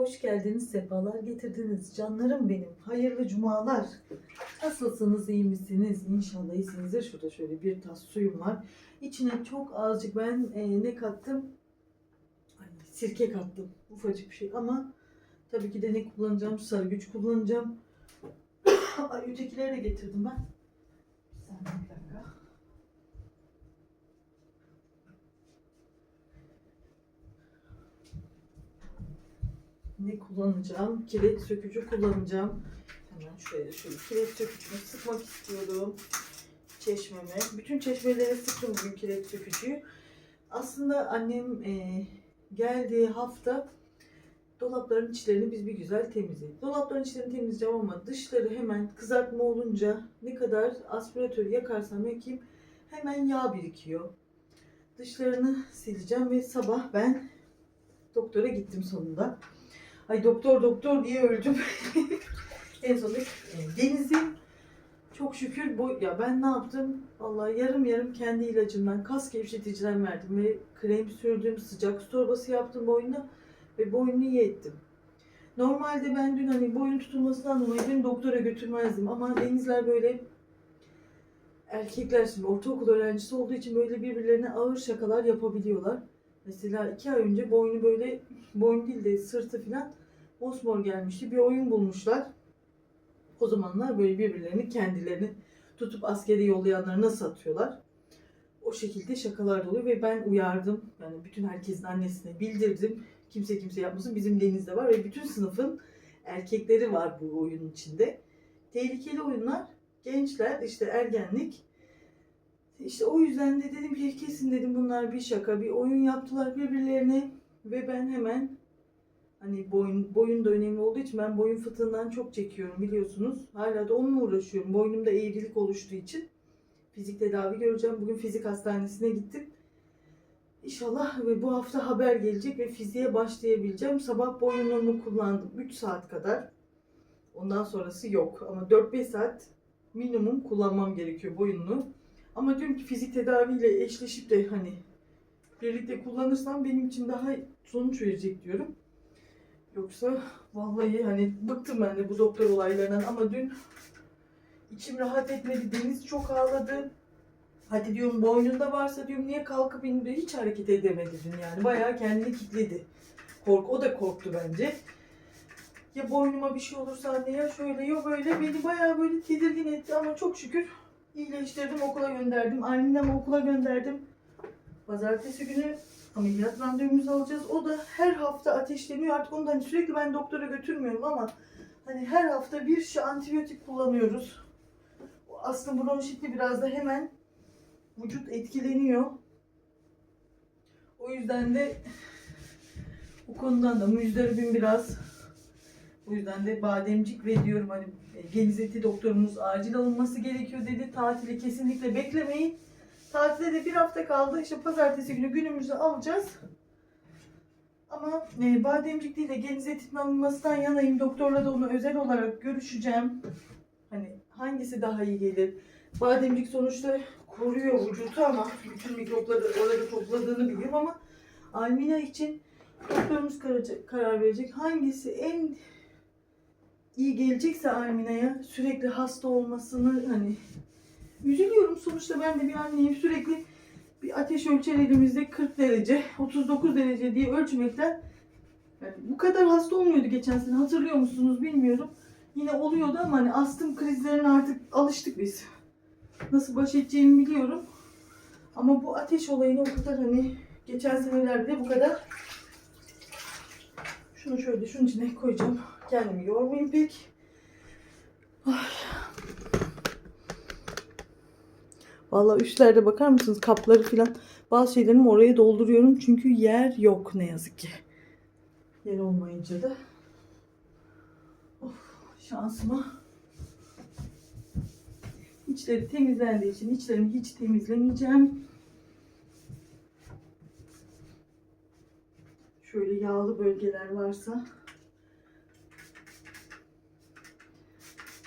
Hoş geldiniz, sefalar getirdiniz. Canlarım benim, hayırlı cumalar. Nasılsınız, iyi misiniz? İnşallah iyisinizdir. Şurada şöyle bir tas suyum var. İçine çok azıcık ben e, ne kattım? Ay, sirke kattım. Ufacık bir şey ama tabii ki de ne kullanacağım? Sarı güç kullanacağım. Ay, ötekileri de getirdim ben. Bir dakika. Ne kullanacağım? Kireç sökücü kullanacağım. Hemen şuraya şöyle kireç sökücümü sıkmak istiyorum. Çeşmeme. Bütün çeşmelere sıktım bugün kireç sökücüyü. Aslında annem e, geldiği hafta dolapların içlerini biz bir güzel temizledik. Dolapların içlerini temizleyeceğim ama dışları hemen kızartma olunca ne kadar aspiratörü yakarsam yakayım hemen yağ birikiyor. Dışlarını sileceğim ve sabah ben doktora gittim sonunda. Ay doktor doktor diye öldüm. en sonunda e, Deniz'in çok şükür bu ya ben ne yaptım? Vallahi yarım yarım kendi ilacımdan, kas gevşeticiden verdim ve krem sürdüm, sıcak su torbası yaptım boynuna ve boynunu iyi ettim. Normalde ben dün hani boyun tutulmasından dolayı dün doktora götürmezdim ama Denizler böyle erkekler şimdi ortaokul öğrencisi olduğu için böyle birbirlerine ağır şakalar yapabiliyorlar. Mesela iki ay önce boynu böyle, boynu değil de sırtı falan mosmor gelmişti. Bir oyun bulmuşlar. O zamanlar böyle birbirlerini kendilerini tutup askere yollayanları nasıl atıyorlar? O şekilde şakalar oluyor ve ben uyardım. Yani bütün herkesin annesine bildirdim. Kimse kimse yapmasın. Bizim denizde var ve bütün sınıfın erkekleri var bu oyunun içinde. Tehlikeli oyunlar, gençler, işte ergenlik. İşte o yüzden de dedim ki kesin dedim bunlar bir şaka, bir oyun yaptılar birbirlerine ve ben hemen hani boyun boyun da önemli olduğu için ben boyun fıtığından çok çekiyorum biliyorsunuz. Hala da onunla uğraşıyorum. Boynumda eğrilik oluştuğu için fizik tedavi göreceğim. Bugün fizik hastanesine gittim. İnşallah ve bu hafta haber gelecek ve fiziğe başlayabileceğim. Sabah boyunluğumu kullandım 3 saat kadar. Ondan sonrası yok ama 4-5 saat minimum kullanmam gerekiyor boyunluğu. Ama diyorum ki fizik tedaviyle eşleşip de hani birlikte kullanırsam benim için daha sonuç verecek diyorum. Yoksa vallahi hani bıktım ben de bu doktor olaylarından ama dün içim rahat etmedi. Deniz çok ağladı. Hadi diyorum boynunda varsa diyorum niye kalkıp indi hiç hareket edemedi dün yani. Bayağı kendini kilitledi. Kork, o da korktu bence. Ya boynuma bir şey olursa anne ya şöyle ya böyle beni bayağı böyle tedirgin etti ama çok şükür iyileştirdim okula gönderdim. Annemle okula gönderdim. Pazartesi günü ameliyat randevumuzu alacağız. O da her hafta ateşleniyor. Artık ondan hani sürekli ben doktora götürmüyorum ama hani her hafta bir şey antibiyotik kullanıyoruz. Aslında bronşitli biraz da hemen vücut etkileniyor. O yüzden de bu konudan da müjdaribim biraz. O yüzden de bademcik ve diyorum hani geniz eti doktorumuz acil alınması gerekiyor dedi. Tatili kesinlikle beklemeyin. Tatile de bir hafta kaldı. İşte pazartesi günü günümüzü alacağız. Ama e, bademcik değil de geniz etinin alınmasından yanayım. Doktorla da onu özel olarak görüşeceğim. Hani hangisi daha iyi gelir? Bademcik sonuçta koruyor vücudu ama bütün mikropları orada topladığını biliyorum ama Almina için doktorumuz karar verecek. Hangisi en iyi gelecekse Almina'ya sürekli hasta olmasını hani üzülüyorum. Sonuçta ben de bir anneyim. Sürekli bir ateş ölçer elimizde 40 derece 39 derece diye ölçmekten yani bu kadar hasta olmuyordu geçen sene. Hatırlıyor musunuz bilmiyorum. Yine oluyordu ama hani astım krizlerine artık alıştık biz. Nasıl baş edeceğimi biliyorum. Ama bu ateş olayını o kadar hani geçen senelerde bu kadar. Şunu şöyle şunun içine koyacağım. Kendimi yormayayım pek. Ay. Vallahi üstlerde bakar mısınız? Kapları filan. Bazı şeylerimi oraya dolduruyorum çünkü yer yok ne yazık ki. Yer olmayınca da. Of, şansıma. İçleri temizlendiği için içlerimi hiç temizlemeyeceğim. Şöyle yağlı bölgeler varsa.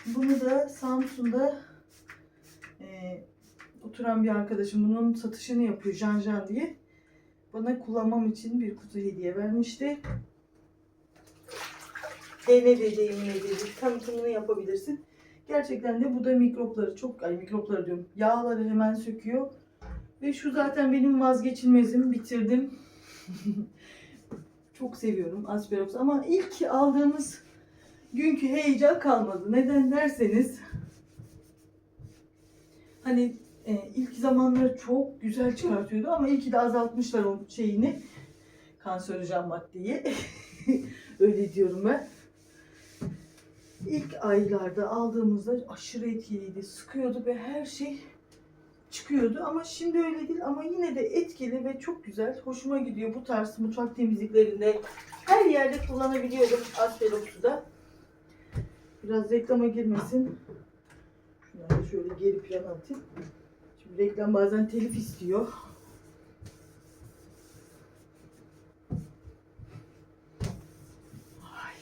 Bunu da Samsun'da e, oturan bir arkadaşım bunun satışını yapıyor Can diye. Bana kullanmam için bir kutu hediye vermişti. dene dediğim nedir, tanıtımını yapabilirsin. Gerçekten de bu da mikropları çok, ay mikropları diyorum, yağları hemen söküyor. Ve şu zaten benim vazgeçilmezim, bitirdim. çok seviyorum Asperox ama ilk aldığımız günkü heyecan kalmadı. Neden derseniz hani e, ilk zamanları çok güzel çıkartıyordu ama iyi ki de azaltmışlar o şeyini. Kanserojen maddeyi. Öyle diyorum ben. İlk aylarda aldığımızda aşırı etkiliydi. Sıkıyordu ve her şey çıkıyordu ama şimdi öyle değil ama yine de etkili ve çok güzel. Hoşuma gidiyor bu tarz mutfak temizliklerinde. Her yerde kullanabiliyorum Asperox'u da. Biraz reklama girmesin. Şunları şöyle geri plana atayım. Reklam bazen telif istiyor. Ay.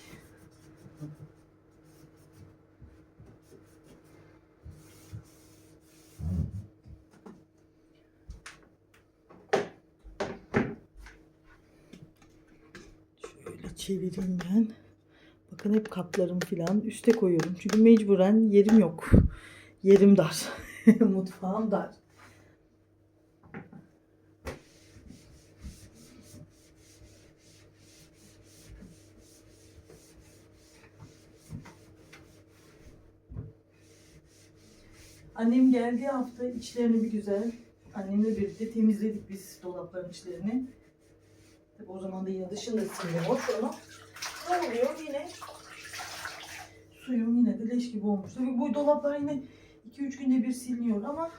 Şöyle çevireyim ben. Bakın hep kaplarım filan üste koyuyorum. Çünkü mecburen yerim yok. Yerim dar. Mutfağım dar. Annem geldiği hafta içlerini bir güzel annemle birlikte temizledik biz dolapların içlerini. Tabii o zaman da yine dışında silmiyor onu. Ne oluyor yine? Suyum yine de leş gibi olmuş. Tabii bu dolaplar yine 2-3 günde bir siliniyor ama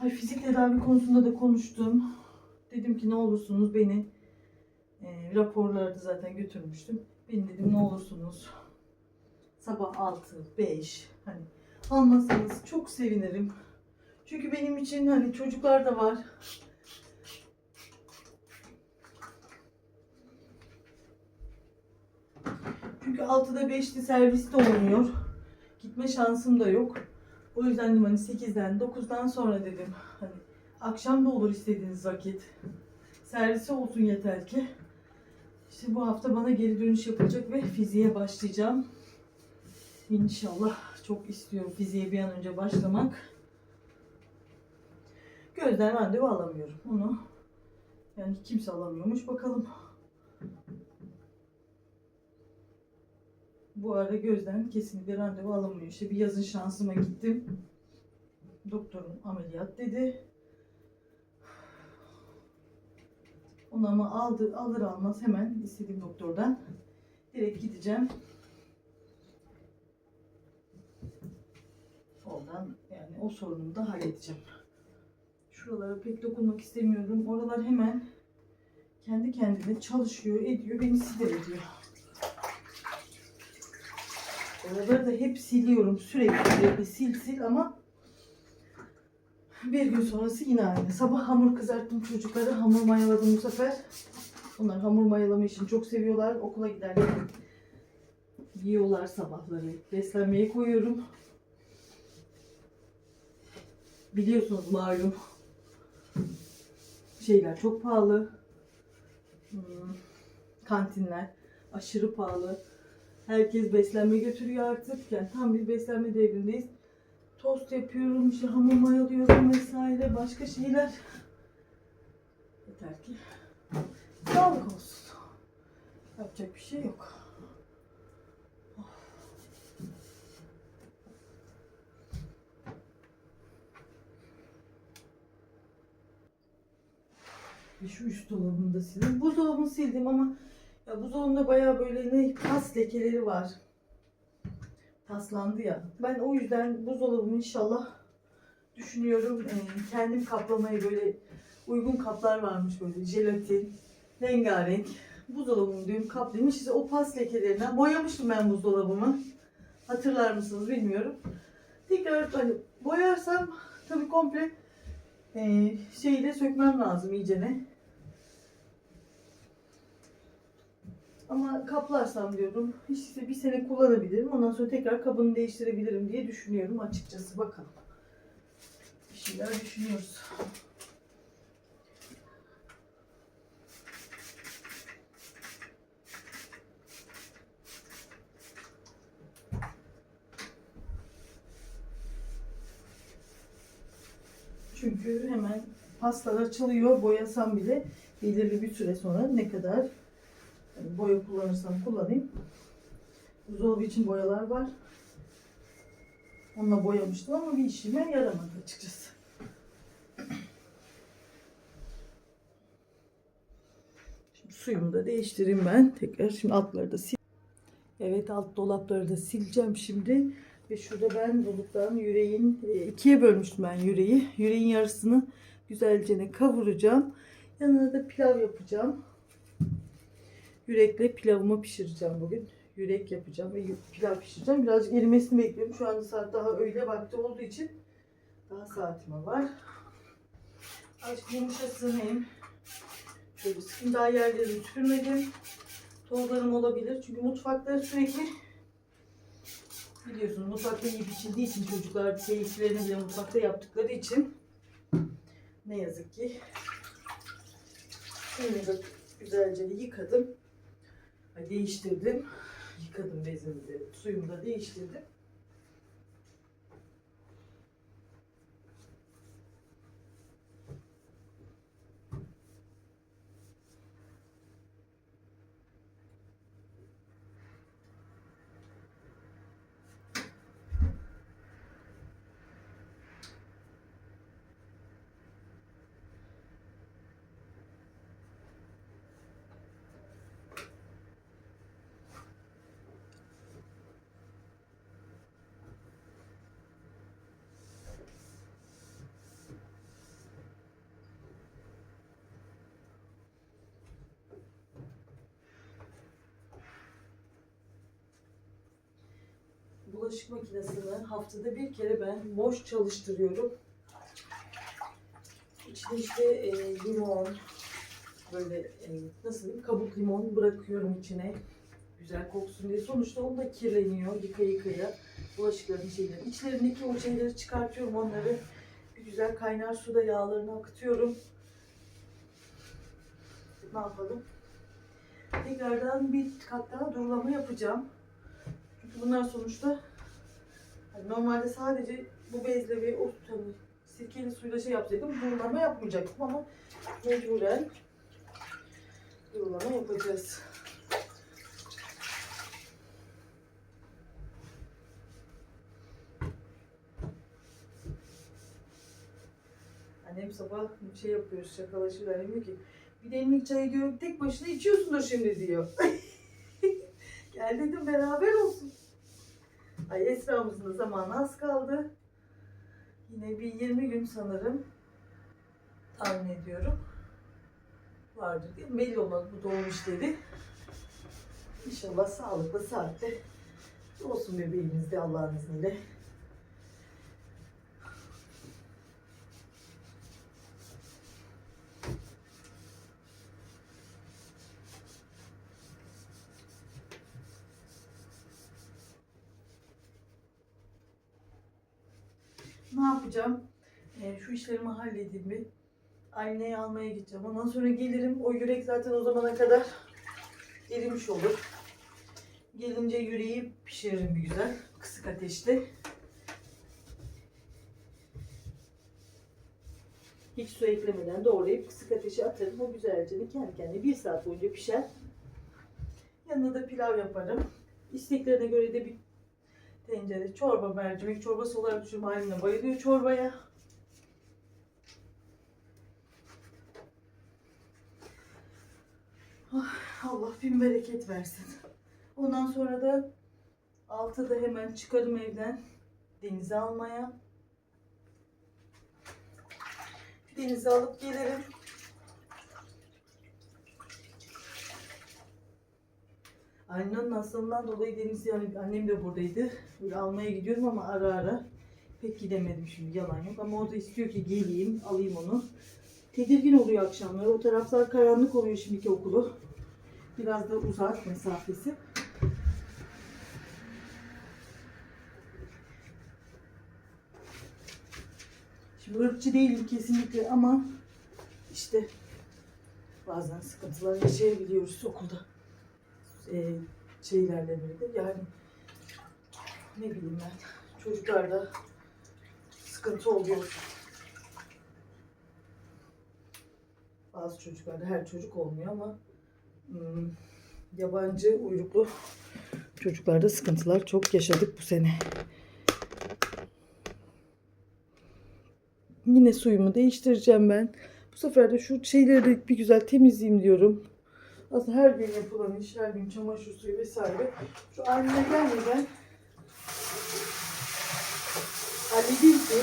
Ay fizik tedavi konusunda da konuştum. Dedim ki ne olursunuz beni e, raporlarda zaten götürmüştüm. Beni dedim ne olursunuz sabah 6, 5 hani almazsanız çok sevinirim. Çünkü benim için hani çocuklar da var. Çünkü 6'da 5'te serviste olmuyor. Gitme şansım da yok. O yüzden dedim hani 8'den 9'dan sonra dedim hani akşam da olur istediğiniz vakit. Servise olsun yeter ki. İşte bu hafta bana geri dönüş yapacak ve fiziğe başlayacağım. İnşallah çok istiyorum fiziğe bir an önce başlamak. Gözden randevu alamıyorum. Onu yani kimse alamıyormuş. Bakalım. Bu ara gözden kesinlikle randevu alamıyor. İşte bir yazın şansıma gittim. Doktorum ameliyat dedi. Onu ama aldı, alır almaz hemen istediğim doktordan direkt gideceğim. Oradan yani o sorunumu da halledeceğim. Şuralara pek dokunmak istemiyorum. Oralar hemen kendi kendine çalışıyor, ediyor, beni sinir ediyor. Oraları da hep siliyorum. Sürekli sürekli sil sil ama bir gün sonrası yine aynı. Sabah hamur kızarttım çocukları. Hamur mayaladım bu sefer. Onlar hamur mayalama için çok seviyorlar. Okula giderken yiyorlar sabahları. Beslenmeye koyuyorum. Biliyorsunuz malum şeyler çok pahalı. Hmm, kantinler aşırı pahalı. Herkes beslenme götürüyor artık. Yani tam bir beslenme devrindeyiz. Tost yapıyorum, işte hamur mayalıyorum vesaire başka şeyler. Yeter ki sağlık olsun. Yapacak bir şey yok. Bir şu üst dolabını da sildim. Buzdolabını sildim ama ya buzdolabında bayağı böyle ne pas lekeleri var. Paslandı ya. Ben o yüzden buzdolabımı inşallah düşünüyorum. Ee, kendim kaplamayı böyle uygun kaplar varmış böyle jelatin, rengarenk. Buzdolabımı diyorum kaplayayım. İşte o pas lekelerinden boyamıştım ben buzdolabımı. Hatırlar mısınız bilmiyorum. Tekrar hani boyarsam tabii komple e, şeyi de sökmem lazım iyicene. Ama kaplarsam diyorum işte bir sene kullanabilirim. Ondan sonra tekrar kabını değiştirebilirim diye düşünüyorum açıkçası. Bakalım. Bir şeyler düşünüyoruz. Çünkü hemen pastalar açılıyor boyasam bile belirli bir süre sonra ne kadar boya kullanırsam kullanayım. Buzdolabı için boyalar var. Onunla boyamıştım ama bir işime yaramadı açıkçası. Şimdi suyumu da değiştireyim ben. Tekrar şimdi altları da sil. Evet alt dolapları da sileceğim şimdi. Ve şurada ben dolaptan yüreğin e, ikiye bölmüştüm ben yüreği. Yüreğin yarısını güzelce kavuracağım. Yanına da pilav yapacağım. Yürekle pilavımı pişireceğim bugün. Yürek yapacağım ve pilav pişireceğim. Birazcık erimesini bekliyorum. Şu anda saat daha öğle vakti olduğu için daha saatime var. Azıcık yumuşasın hem. Şöyle sıkın daha yerleri süpürmedim. Tozlarım olabilir. Çünkü mutfakta sürekli biliyorsunuz mutfakta iyi pişirdiği için çocuklar keyiflerini bile mutfakta yaptıkları için ne yazık ki Şimdi de güzelce yıkadım. Değiştirdim. Yıkadım bezimi de. Suyumu da değiştirdim. Bulaşık makinesini haftada bir kere ben boş çalıştırıyorum. İçine işte e, limon, böyle e, nasıl diyeyim, kabuk limon bırakıyorum içine. Güzel koksun diye. Sonuçta o da kirleniyor yıka yıkaya. Bulaşıkların şeyleri. İçlerindeki o şeyleri çıkartıyorum onları. Bir güzel kaynar suda yağlarını akıtıyorum. Ne yapalım? Tekrardan bir kat daha durulama yapacağım. Çünkü bunlar sonuçta normalde sadece bu bezle ve o hani sirkeli suyla şey yapsaydım durulama yapmayacaktım ama mecburen durulama yapacağız. Annem sabah şey yapıyor, şakalaşıyor. Annem diyor ki bir demlik çayı diyor tek başına içiyorsundur şimdi diyor. Gel dedim beraber olsun. Ay Esra'mızın da zamanı az kaldı. Yine bir 20 gün sanırım tahmin ediyorum. Vardır diye. Belli olmaz bu doğum işleri. İnşallah sağlıklı saatte olsun bebeğimiz de Allah'ın izniyle. Ne yapacağım? Ee, şu işlerimi halledeyim bir. Aynayı almaya gideceğim. Ondan sonra gelirim. O yürek zaten o zamana kadar erimiş olur. Gelince yüreği pişiririm bir güzel. Kısık ateşte. Hiç su eklemeden doğrayıp kısık ateşe atarım. O güzelce kendi kendine bir saat boyunca pişer. Yanına da pilav yaparım. İsteklerine göre de bir tencere çorba mercimek çorbası olarak düşünüyorum. Annem bayılıyor çorbaya. Ah, Allah bin bereket versin. Ondan sonra da altıda hemen çıkarım evden denize almaya. Denize alıp gelirim. Annenin hastalığından dolayı Deniz yani annem de buradaydı. Böyle almaya gidiyorum ama ara ara pek gidemedim şimdi yalan yok. Ama o da istiyor ki geleyim alayım onu. Tedirgin oluyor akşamları. O taraflar karanlık oluyor şimdiki okulu. Biraz da uzak mesafesi. Şimdi ırkçı değilim kesinlikle ama işte bazen sıkıntılar yaşayabiliyoruz okulda e, şeylerle birlikte yani ne bileyim ben çocuklarda sıkıntı oluyor. Bazı çocuklarda her çocuk olmuyor ama hmm, yabancı uyruklu çocuklarda sıkıntılar çok yaşadık bu sene. Yine suyumu değiştireceğim ben. Bu sefer de şu şeyleri de bir güzel temizleyeyim diyorum. Aslında her gün yapılan iş, her gün çamaşır suyu vesaire. Şu haline gelmeden halledeyim ki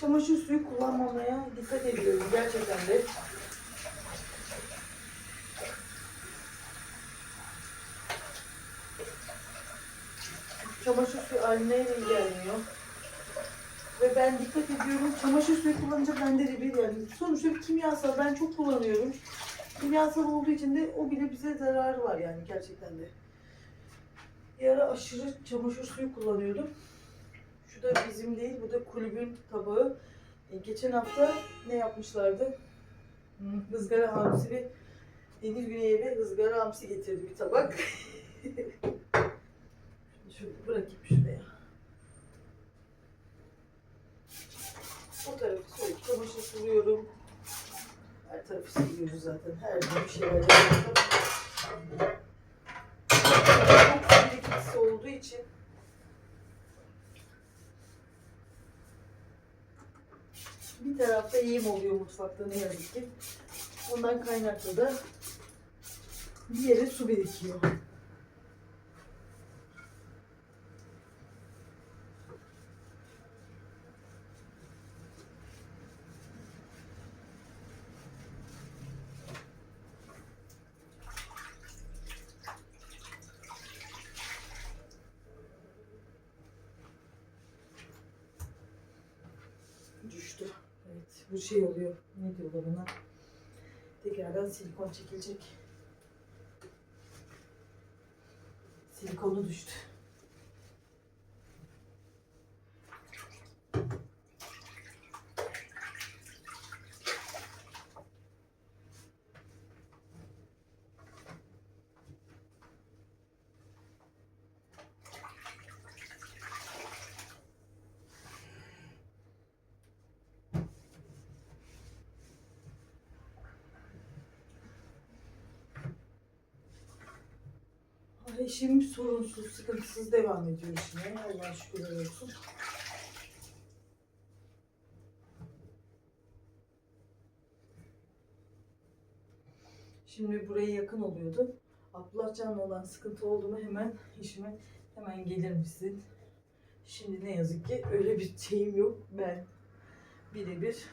çamaşır suyu kullanmamaya dikkat ediyorum gerçekten de. Çamaşır suyu de gelmiyor. Ve ben dikkat ediyorum. Çamaşır suyu kullanınca bende de bir yani sonuçta bir kimyasal ben çok kullanıyorum. Kimyasal olduğu için de o bile bize zararı var yani gerçekten de. Bir ara aşırı çamaşır suyu kullanıyordum. Şu da bizim değil, bu da kulübün tabağı. E, geçen hafta ne yapmışlardı? Hmm, ızgara hamsi ve Deniz Güney'e ve ızgara hamsi getirdi bir tabak. Şöyle bırakayım şuraya. Bu tarafı sürekli çamaşır suluyorum. Her tarafı siliyoruz zaten. Her gün bir şeyler yapıyorum. Çok olduğu için bir tarafta yiyeyim oluyor mutfakta ne yazık ki. Ondan kaynaklı da bir yere su birikiyor. Düştü. Evet, bu şey oluyor. Ne diyorlar ona? Tekrardan silikon çekilecek. Silikonu düştü. Ay, İşim sorunsuz, sıkıntısız devam ediyor işine. Allah'a şükürler olsun. Şimdi buraya yakın oluyordu. Abdullah olan sıkıntı oldu mu hemen işime hemen gelir misin? Şimdi ne yazık ki öyle bir şeyim yok. Ben birebir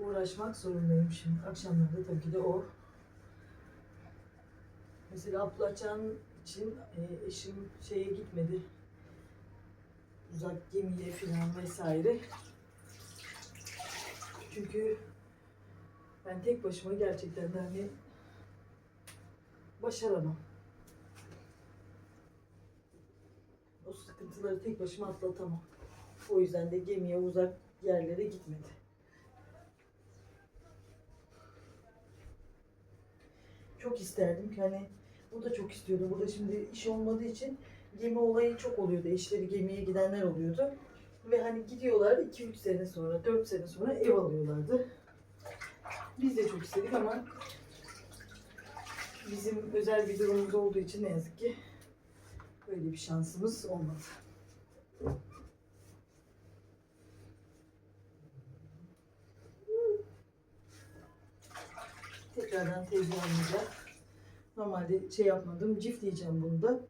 uğraşmak zorundayım şimdi. Akşamlarda tabii ki de o Mesela Ablaçan için e, eşim şeye gitmedi. Uzak gemiye falan vesaire. Çünkü ben tek başıma gerçekten de hani başaramam. O sıkıntıları tek başıma atlatamam. O yüzden de gemiye uzak yerlere gitmedi. Çok isterdim ki hani o da çok istiyordu. Burada şimdi iş olmadığı için gemi olayı çok oluyordu. Eşleri gemiye gidenler oluyordu. Ve hani gidiyorlar 2-3 sene sonra, 4 sene sonra ev alıyorlardı. Biz de çok istedik ama bizim özel bir durumumuz olduğu için ne yazık ki böyle bir şansımız olmadı. Tekrardan tezgahımıza Normalde şey yapmadım. Cifleyeceğim bunu da.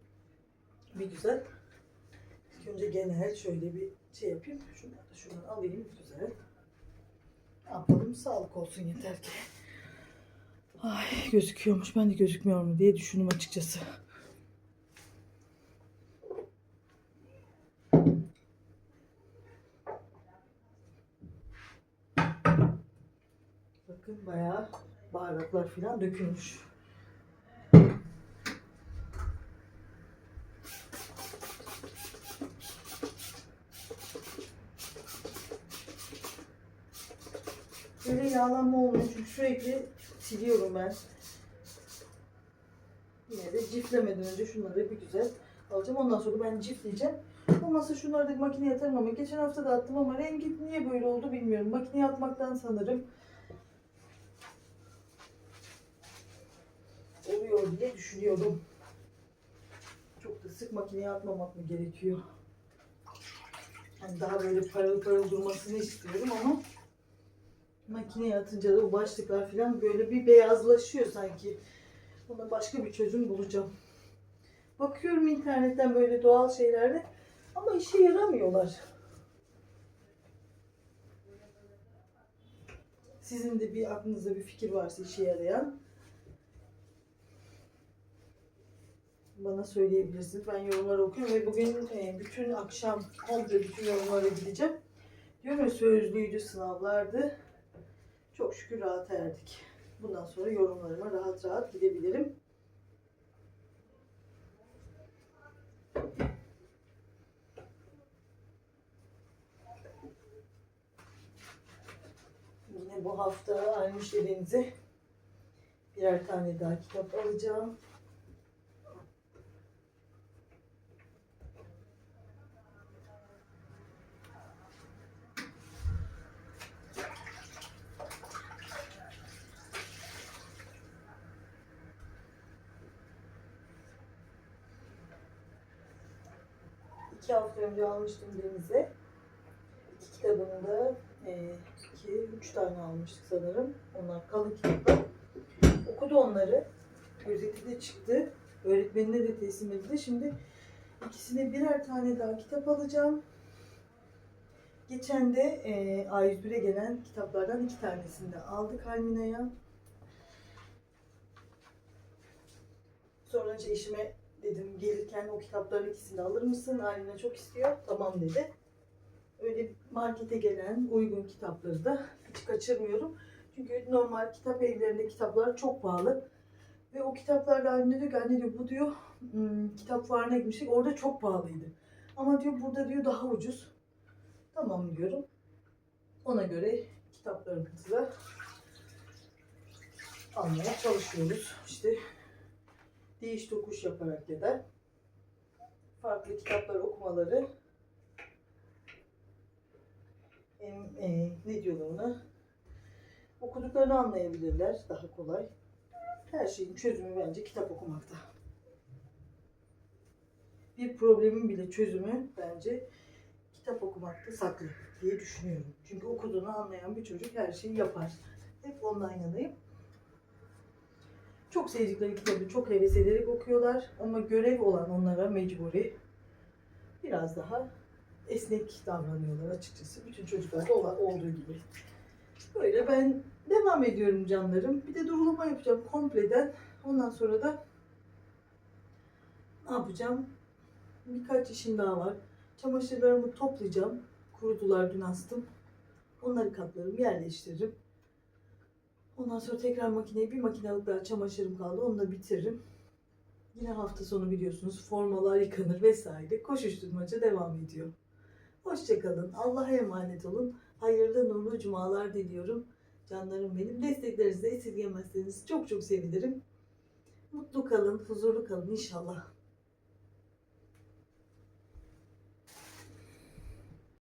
Bir güzel. İlk önce genel şöyle bir şey yapayım. Şunları da şuradan alayım. Güzel. Yapalım? Sağlık olsun yeter ki. Ay gözüküyormuş. Ben de gözükmüyor mu diye düşündüm açıkçası. Bakın bayağı baharatlar falan dökülmüş. Böyle yağlanma olmuyor çünkü sürekli siliyorum ben. Yine de ciflemeden önce şunları bir güzel alacağım. Ondan sonra ben cifleyeceğim. Olmazsa şunları da makineye atarım ama geçen hafta da attım ama rengi niye böyle oldu bilmiyorum. Makineye atmaktan sanırım oluyor diye düşünüyorum. Çok da sık makineye atmamak mı gerekiyor? Hani daha böyle parıl parıl durmasını istiyorum ama makineye atınca da o başlıklar falan böyle bir beyazlaşıyor sanki. Buna başka bir çözüm bulacağım. Bakıyorum internetten böyle doğal şeylerde ama işe yaramıyorlar. Sizin de bir aklınızda bir fikir varsa işe yarayan bana söyleyebilirsiniz. Ben yorumları okuyorum ve bugün e, bütün akşam komple bütün yorumlara gideceğim. Diyorum ya sözlüydü, sınavlardı. Çok şükür rahat erdik. Bundan sonra yorumlarıma rahat rahat gidebilirim. Yine bu hafta aynı müşterinize birer tane daha kitap alacağım. İki hafta önce almıştım Deniz'e. İki kitabını da e, iki, üç tane almıştık sanırım. Onlar kalın kitaplar. Okudu onları. Özeti de çıktı. Öğretmenine de teslim edildi. Şimdi ikisine birer tane daha kitap alacağım. Geçen de e, A101'e gelen kitaplardan iki tanesini de aldık Almina'ya. Sonra eşime dedim gelirken o kitapların ikisini alır mısın? Almina çok istiyor. Tamam dedi. Öyle markete gelen uygun kitapları da hiç kaçırmıyorum. Çünkü normal kitap evlerinde kitaplar çok pahalı. Ve o kitaplarda anne diyor ki anne diyor bu diyor hmm, kitap fuarına gitmiştik orada çok pahalıydı. Ama diyor burada diyor daha ucuz. Tamam diyorum. Ona göre kitaplarımızı almaya çalışıyoruz. İşte değiş tokuş yaparak ya da farklı kitaplar okumaları hem e, ne diyorlar ona okuduklarını anlayabilirler daha kolay. Her şeyin çözümü bence kitap okumakta. Bir problemin bile çözümü bence kitap okumakta saklı diye düşünüyorum. Çünkü okuduğunu anlayan bir çocuk her şeyi yapar. Hep ondan yanayım. Çok sevdikleri kitabı çok heves ederek okuyorlar ama görev olan onlara mecburi biraz daha esnek davranıyorlar açıkçası. Bütün çocuklarda olduğu gibi. Böyle ben devam ediyorum canlarım. Bir de durulama yapacağım kompleden. Ondan sonra da ne yapacağım? Birkaç işim daha var. Çamaşırlarımı toplayacağım. Kurudular dün astım. Onları katlarım, yerleştiririm. Ondan sonra tekrar makineye bir makinelik daha çamaşırım kaldı. Onu da bitiririm. Yine hafta sonu biliyorsunuz formalar yıkanır vesaire. Koşuşturmaca devam ediyor. Hoşçakalın. Allah'a emanet olun. Hayırlı nurlu cumalar diliyorum. Canlarım benim. Desteklerinizi de esirgemezseniz çok çok sevinirim. Mutlu kalın, huzurlu kalın inşallah.